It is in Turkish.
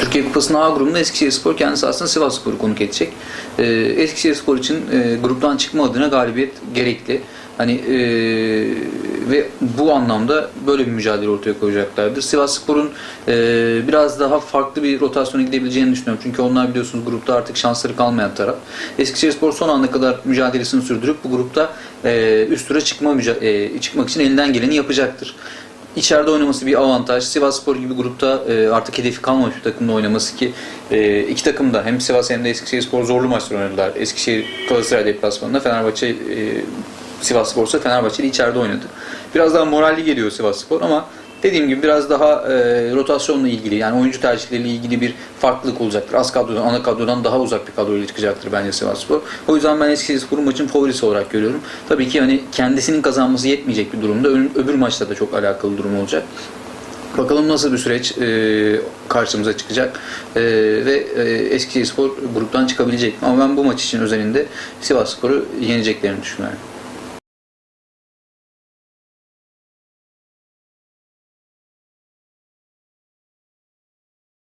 Türkiye Kupası'nın A grubunda Eskişehirspor kendisi aslında Sivasspor'u konuk edecek. Ee, Eskişehirspor için e, gruptan çıkma adına galibiyet gerekli. Hani e, ve bu anlamda böyle bir mücadele ortaya koyacaklardır. Sivasspor'un e, biraz daha farklı bir rotasyona gidebileceğini düşünüyorum. Çünkü onlar biliyorsunuz grupta artık şansları kalmayan taraf. Eskişehirspor son ana kadar mücadelesini sürdürüp bu grupta e, üst tura çıkma e, çıkmak için elinden geleni yapacaktır. İçeride oynaması bir avantaj. Sivasspor gibi grupta e, artık hedefi kalmamış bir takımda oynaması ki e, iki takım da hem Sivas hem de Eskişehirspor zorlu maçlar oynadılar. Eskişehir Galatasaray deplasmanında Fenerbahçe e, Sivasspor ise Fenerbahçe içeride oynadı. Biraz daha moralli geliyor Sivasspor ama dediğim gibi biraz daha e, rotasyonla ilgili yani oyuncu tercihleriyle ilgili bir farklılık olacaktır. Az kadrodan, ana kadrodan daha uzak bir kadroyla çıkacaktır bence Sivasspor. O yüzden ben Eskişehirspor'un maçın favorisi olarak görüyorum. Tabii ki hani kendisinin kazanması yetmeyecek bir durumda. Öbür maçta da çok alakalı durum olacak. Bakalım nasıl bir süreç e, karşımıza çıkacak e, ve e, Eskişehirspor gruptan çıkabilecek? Ama ben bu maç için özelinde Sivasspor'u yeneceklerini düşünüyorum.